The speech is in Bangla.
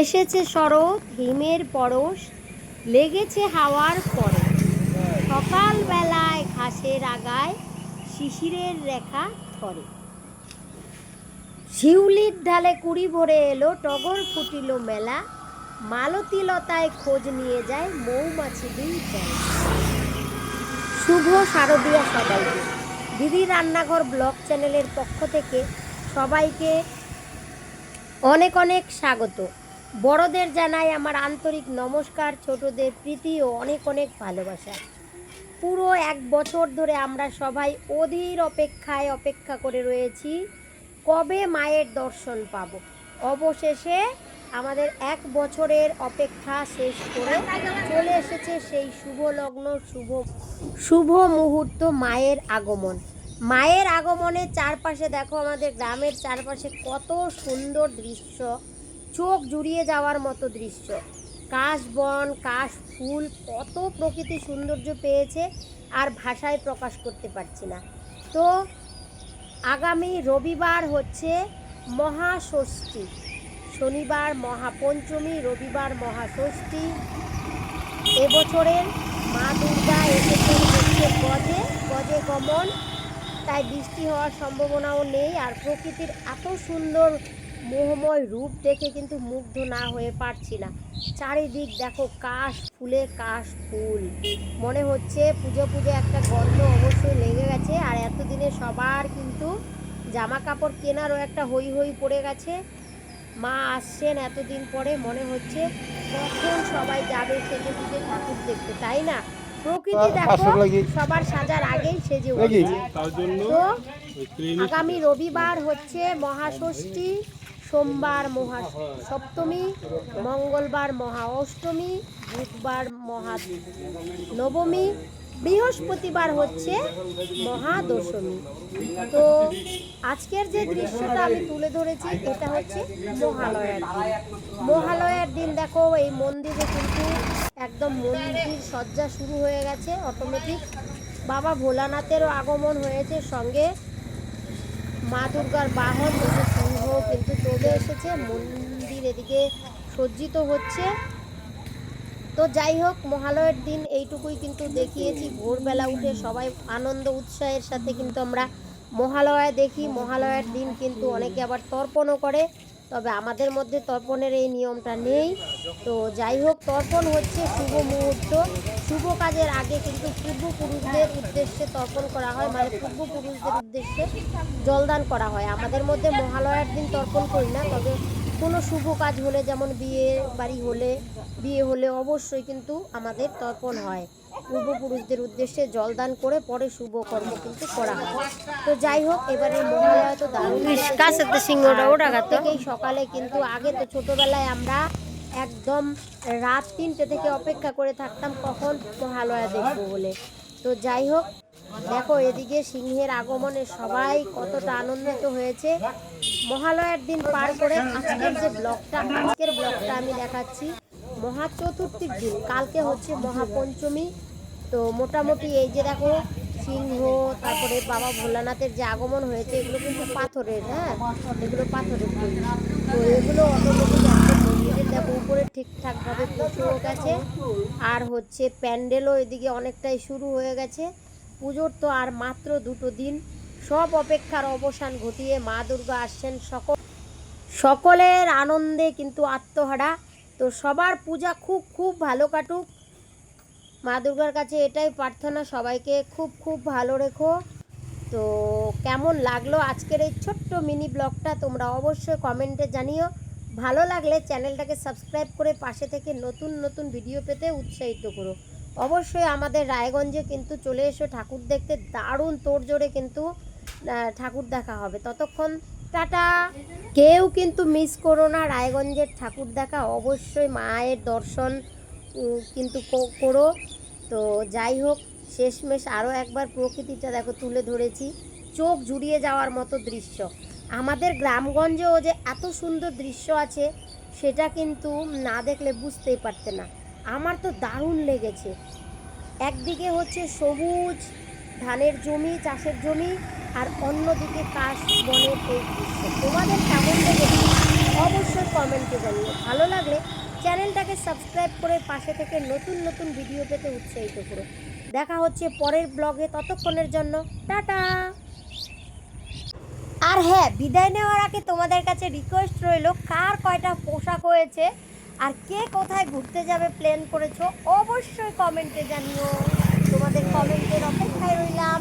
এসেছে শরৎ, হিমের পরশ, লেগেছে হাওয়ার পরে। সকালবেলায় ঘাসের আগায় শিশিরের রেখা ধরে। শিউলির ঢালে কুড়ি ভরে এলো, টগর ফুটিল মেলা। মালতী লতায় খোঁজ নিয়ে যায় মৌমাছি দুই শুভ শারদীয়া সবাইকে। দিদি রান্নাঘর ব্লগ চ্যানেলের পক্ষ থেকে সবাইকে অনেক অনেক স্বাগত। বড়দের জানাই আমার আন্তরিক নমস্কার, ছোটদের প্রীতি ও অনেক অনেক ভালোবাসা। পুরো এক বছর ধরে আমরা সবাই অধীর অপেক্ষায় অপেক্ষা করে রয়েছি, কবে মায়ের দর্শন পাব? অবশেষে আমাদের এক বছরের অপেক্ষা শেষ করে চলে এসেছে সেই শুভ লগ্ন, শুভ শুভ মুহূর্ত মায়ের আগমন। মায়ের আগমনে চারপাশে দেখো আমাদের গ্রামের চারপাশে কত সুন্দর দৃশ্য। চোখ জুড়িয়ে যাওয়ার মতো দৃশ্য। কাশ বন, কাশ ফুল, কত প্রকৃতি সৌন্দর্য পেয়েছে আর ভাষায় প্রকাশ করতে পারছি না। তো আগামী রবিবার হচ্ছে মহাষষ্ঠী। শনিবার মহাপঞ্চমী, রবিবার মহাষষ্ঠী। এবছরের মা দুর্গা এসেছেন হচ্ছে গজে গজে গমন। তাই বৃষ্টি হওয়ার সম্ভাবনাও নেই আর প্রকৃতির এত সুন্দর মোহময় রূপ দেখে কিন্তু মুগ্ধ না হয়ে পারছি না। চারিদিক দেখো কাশ ফুলে কাশ ফুল। মনে হচ্ছে পুজো পুজো একটা গন্ধ অবশ্যই লেগে গেছে আর এতদিনে সবার কিন্তু জামা কাপড় কেনারও একটা হই হই পড়ে গেছে। মা আসছেন এতদিন পরে মনে হচ্ছে কখন সবাই যাবে সেজে গুজে ঠাকুর দেখতে তাই না? প্রকৃতি দেখো সবার সাজার আগেই সেজে উঠেছে। তো আগামী রবিবার হচ্ছে মহাষষ্ঠী। সোমবার মহা সপ্তমী, মঙ্গলবার মহা অষ্টমী, বুধবার মহা নবমী, বৃহস্পতিবার হচ্ছে মহাদশমী তো আজকের যে দৃশ্যটা আমি তুলে ধরেছি, এটা হচ্ছে মহালয়ার মহালয়ার দিন দেখো, এই মন্দিরে কিন্তু একদম মন্দির সজ্জা শুরু হয়ে গেছে অটোমেটিক বাবা ভোলানাথেরও আগমন হয়েছে সঙ্গে মা দুর্গার বাহন কিন্তু চলে এসেছে, মন্দির এদিকে সজ্জিত হচ্ছে। তো যাই হোক, মহালয়ের দিন এইটুকুই কিন্তু দেখিয়েছি। ভোরবেলা উঠে সবাই আনন্দ উৎসাহের সাথে কিন্তু আমরা মহালয়া দেখি। মহালয়ার দিন কিন্তু অনেকে আবার তর্পণও করে। তবে আমাদের মধ্যে তর্পণের এই নিয়মটা নেই। তো যাই হোক, তর্পণ হচ্ছে শুভ মুহূর্ত। শুভ কাজের আগে কিন্তু পূর্বপুরুষদের উদ্দেশ্যে তর্পণ করা হয় মানে পূর্বপুরুষদের উদ্দেশ্যে জলদান করা হয়। আমাদের মধ্যে মহালয়ার দিন তর্পণ করি না, তবে কোনো শুভ কাজ হলে, যেমন বিয়ে বাড়ি হলে, বিয়ে হলে অবশ্যই কিন্তু আমাদের তর্পণ হয়। পূর্বপুরুষদের উদ্দেশ্যে জলদান করে পরে শুভ কর্ম কিন্তু করা হয়। তো যাই হোক এবারে মহালয়া তো দারুণ। প্রত্যেকেই সকালে কিন্তু আগে তো ছোটবেলায় আমরা একদম রাত তিনটে থেকে অপেক্ষা করে থাকতাম কখন মহালয়া দেখব বলে। তো যাই হোক দেখো এদিকে সিংহের আগমনে সবাই কতটা আনন্দিত হয়েছে। মহালয়ার দিন পার করে আজকের যে ব্লগটা আজকের ব্লগটা আমি দেখাচ্ছি। মহা চতুর্থীর দিন কালকে হচ্ছে মহাপঞ্চমী। তো মোটামুটি এই যে দেখো সিংহ, তারপরে বাবা ভোলানাথের যে আগমন হয়েছে, এগুলো কিন্তু পাথরের হ্যাঁ? এগুলো পাথরের তো এগুলো দেখো উপরে ঠিকঠাকভাবে পৌঁছেও গেছে। আর হচ্ছে প্যান্ডেলও এদিকে অনেকটাই শুরু হয়ে গেছে। পুজোর তো আর মাত্র দুটো দিন। সব অপেক্ষার অবসান ঘটিয়ে মা দুর্গা আসছেন সকল সকলের আনন্দে কিন্তু আত্মহারা। তো সবার পূজা খুব খুব ভালো কাটুক। মা দুর্গার কাছে এটাই প্রার্থনা সবাইকে, খুব খুব ভালো রেখো। তো কেমন লাগল আজকের এই ছোট্ট মিনি ব্লগটা তোমরা অবশ্যই কমেন্টে জানিও। ভালো লাগলে চ্যানেলটাকে সাবস্ক্রাইব করে পাশে থেকে নতুন নতুন ভিডিও পেতে উৎসাহিত করো। অবশ্যই আমাদের রায়গঞ্জে কিন্তু চলে এসো, ঠাকুর দেখতে। দারুণ তোড়জোড়ে কিন্তু ঠাকুর দেখা হবে। ততক্ষণ টাটা। কেউ কিন্তু মিস করো না রায়গঞ্জের ঠাকুর দেখা। অবশ্যই মায়ের দর্শন কিন্তু করো। তো যাই হোক, শেষমেশ আরও একবার প্রকৃতিটা দেখো তুলে ধরেছি। চোখ জুড়িয়ে যাওয়ার মতো দৃশ্য। আমাদের গ্রামগঞ্জেও যে এত সুন্দর দৃশ্য আছে, সেটা কিন্তু না দেখলে বুঝতেই পারতে না। আমার তো দারুণ লেগেছে। একদিকে হচ্ছে সবুজ, ধানের জমি, চাষের জমি, আর অন্যদিকে কাশ বনের এই দৃশ্য। তোমাদের কেমন লেগেছে? অবশ্যই কমেন্টে জানিও। ভালো লাগলে চ্যানেলটাকে সাবস্ক্রাইব করে পাশে থেকে নতুন নতুন ভিডিও পেতে উৎসাহিত করো। দেখা হচ্ছে পরের ব্লগে, ততক্ষণের জন্য টাটা। আর হ্যাঁ বিদায় নেওয়ার আগে তোমাদের কাছে রিকোয়েস্ট রইল, কার কয়টা পোশাক হয়েছে আর কে কোথায় ঘুরতে যাবে প্ল্যান করেছ, অবশ্যই কমেন্টে জানিও। তোমাদের কমেন্টের অপেক্ষায় রইলাম।